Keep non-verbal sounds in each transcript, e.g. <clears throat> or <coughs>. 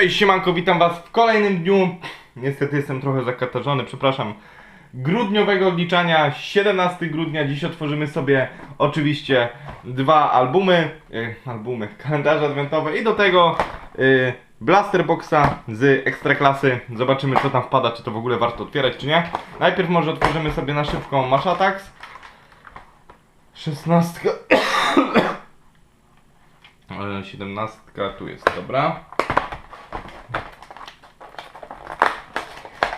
Cześć, siemanko, witam was w kolejnym dniu. Niestety jestem trochę zakatarzony, przepraszam. Grudniowego odliczania, 17 grudnia. Dziś otworzymy sobie oczywiście dwa albumy, e, albumy, kalendarze adwentowe i do tego e, Blaster Boxa z Ekstraklasy. Zobaczymy co tam wpada, czy to w ogóle warto otwierać, czy nie. Najpierw może otworzymy sobie na szybką Mashatax. 16. <coughs> Ale 17 tu jest, dobra.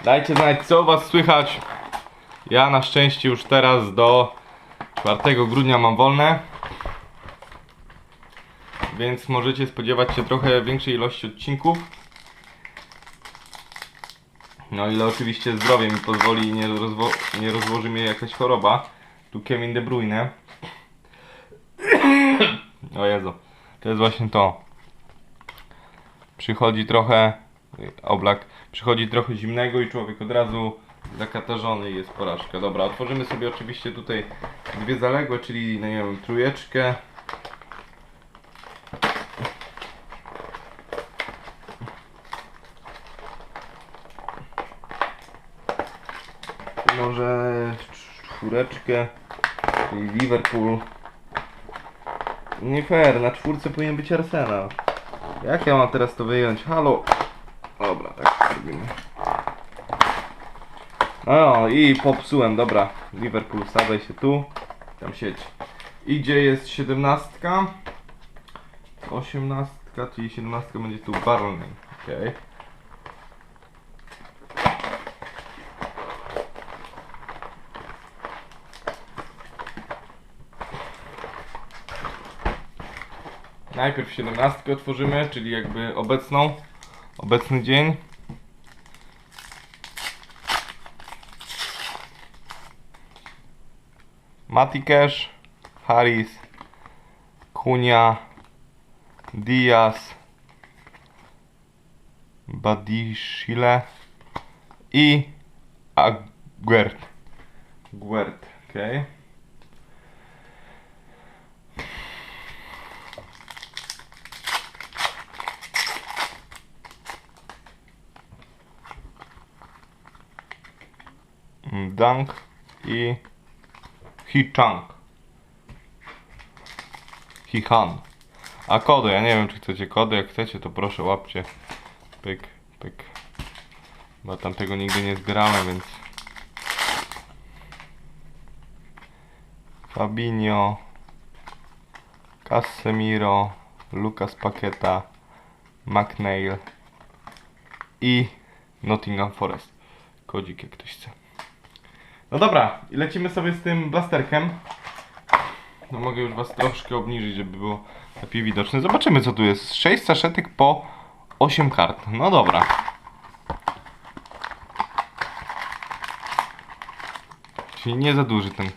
Dajcie znać, co Was słychać. Ja na szczęście już teraz do 4 grudnia mam wolne. Więc możecie spodziewać się trochę większej ilości odcinków. No ile oczywiście zdrowie mi pozwoli i nie, rozwo- nie rozłoży mnie jakaś choroba. Tu Kevin De Bruyne. O Jezu, to jest właśnie to. Przychodzi trochę oblak, przychodzi trochę zimnego i człowiek od razu zakatarzony jest porażka. Dobra, otworzymy sobie oczywiście tutaj dwie zaległe, czyli no nie wiem, trójeczkę. Może czwóreczkę, czyli Liverpool. Nie fair, na czwórce powinien być Arsenal. Jak ja mam teraz to wyjąć? Halo! Dobra, tak robimy. No i popsułem, dobra. Liverpool, wsadzaj się tu. Tam siedź. Idzie jest 17. 18, czyli 17 będzie tu Barney. Okej. Najpierw 17 otworzymy, czyli jakby obecną, obecny dzień. Mati Cash, Harris, Kunia, Diaz, Badishile i Aguert. Guert, okej. Dunk i Hichang. Hihan. A kody, ja nie wiem czy chcecie kody, jak chcecie to proszę łapcie. Pyk, pyk. Bo tam tego nigdy nie zbierałem, więc... Fabinho. Casemiro. Lucas Paqueta. McNeil. I Nottingham Forest. Kodzik jak ktoś chce. No dobra, lecimy sobie z tym blasterkiem. No mogę już was troszkę obniżyć, żeby było lepiej widoczne. Zobaczymy co tu jest. 6 saszetek po 8 kart. No dobra. Czyli nie za duży ten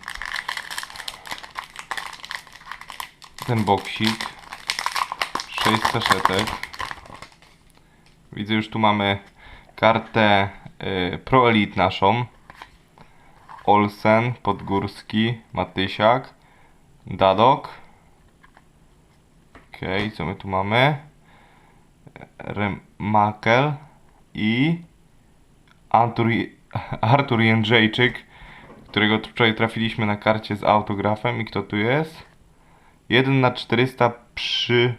ten boksik. 6 saszetek. Widzę już tu mamy kartę y, Pro Elite naszą. Olsen, Podgórski, Matysiak, Dadok. Okej, okay, co my tu mamy? Remakel i Artur, Artur Jędrzejczyk, którego wczoraj trafiliśmy na karcie z autografem. I kto tu jest? 1 na 400 przy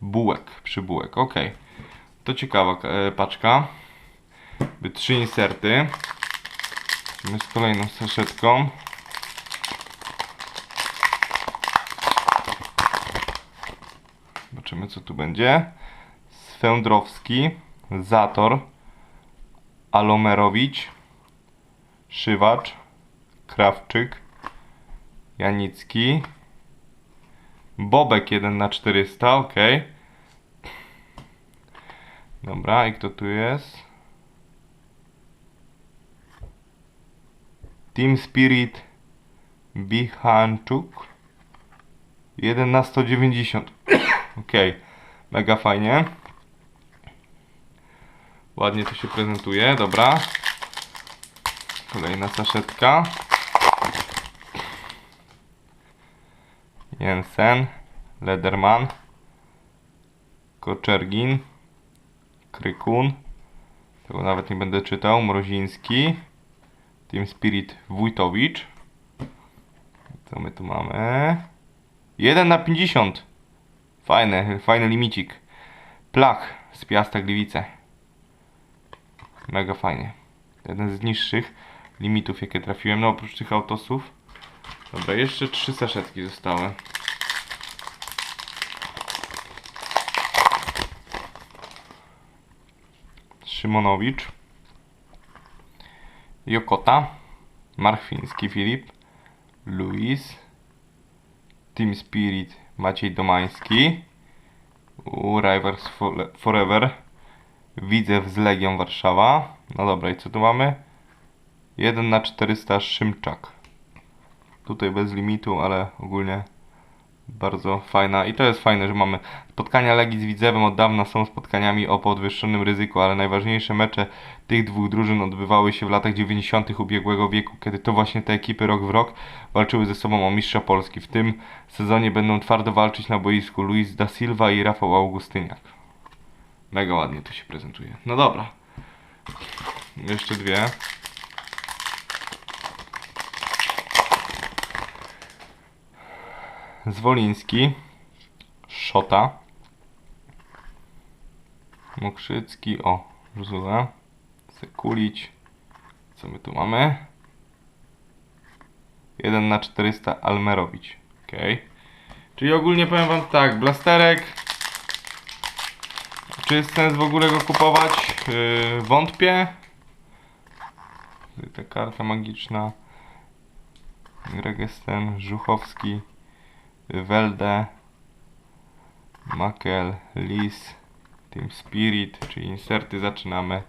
bułek. Przybułek, ok. To ciekawa e, paczka. By trzy inserty. Lecimy z kolejną saszetką. Zobaczymy co tu będzie. Swędrowski, Zator, Alomerowicz, Szywacz, Krawczyk, Janicki, Bobek 1 na 400 ok. Dobra, i kto tu jest? Team Spirit Bichanczuk 1 na 190 ok, mega fajnie ładnie to się prezentuje, dobra kolejna saszetka Jensen Lederman Koczergin Krykun. Tego nawet nie będę czytał. Mroziński. Team Spirit Wójtowicz. Co my tu mamy? 1 na 50. Fajny, fajny limicik. Plach z Piasta Gliwice. Mega fajnie. Jeden z niższych limitów, jakie trafiłem. No oprócz tych autosów. Dobra, jeszcze trzy saszetki zostały. Szymonowicz. Jokota. Marchwiński Filip. Luis. Team Spirit Maciej Domański. U Rivers Fo- Forever. Widzew z Legią Warszawa. No dobra, i co tu mamy? 1 na 400 Szymczak. Tutaj bez limitu, ale ogólnie bardzo fajna. I to jest fajne, że mamy spotkania Legii z Widzewem od dawna są spotkaniami o podwyższonym ryzyku, ale najważniejsze mecze tych dwóch drużyn odbywały się w latach 90. ubiegłego wieku, kiedy to właśnie te ekipy rok w rok walczyły ze sobą o mistrza Polski. W tym sezonie będą twardo walczyć na boisku Luis da Silva i Rafał Augustyniak. Mega ładnie to się prezentuje. No dobra. Jeszcze dwie. Zwoliński, Szota, Mokrzycki, o, Żuzula, Sekulić, co my tu mamy? 1 na 400 Almerowicz, ok. Czyli ogólnie powiem wam tak, blasterek, czy jest sens w ogóle go kupować? Yy, wątpię. Ta karta magiczna. Gregesten, Żuchowski. Welde, Makel, Lis, Team Spirit, czyli inserty zaczynamy.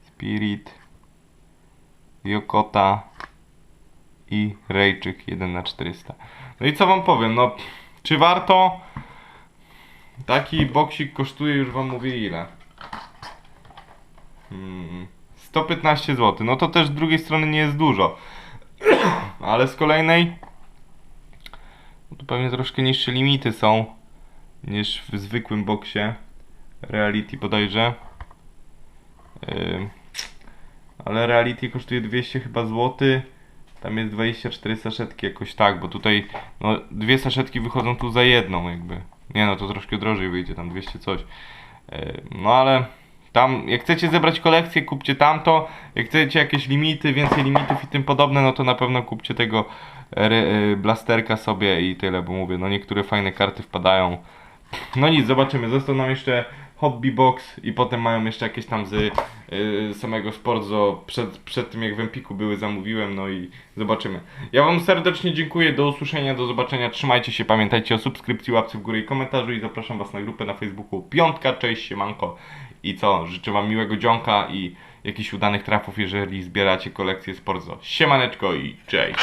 Spirit, Jokota i Rejczyk 1 na 400. No i co wam powiem, no czy warto? Taki boksik kosztuje już wam mówię ile? Hmm, 115 zł. No to też z drugiej strony nie jest dużo. <clears throat> Ale z kolejnej tu pewnie troszkę niższe limity są niż w zwykłym boksie Reality bodajże. Ym, ale Reality kosztuje 200 chyba złoty. Tam jest 24 saszetki jakoś tak, bo tutaj no, dwie saszetki wychodzą tu za jedną jakby. Nie no, to troszkę drożej wyjdzie, tam 200 coś. Yy, no ale tam, jak chcecie zebrać kolekcję, kupcie tamto. Jak chcecie jakieś limity, więcej limitów i tym podobne, no to na pewno kupcie tego re, y, blasterka sobie i tyle, bo mówię, no niektóre fajne karty wpadają. No nic, zobaczymy. Został nam jeszcze Hobby Box i potem mają jeszcze jakieś tam z y, samego Sportzo przed, przed tym jak w Empiku były zamówiłem, no i zobaczymy. Ja Wam serdecznie dziękuję, do usłyszenia, do zobaczenia, trzymajcie się, pamiętajcie o subskrypcji, łapce w górę i komentarzu i zapraszam Was na grupę na Facebooku Piątka, cześć, siemanko i co, życzę Wam miłego dzionka i jakichś udanych trafów, jeżeli zbieracie kolekcję Sportzo. Siemaneczko i cześć!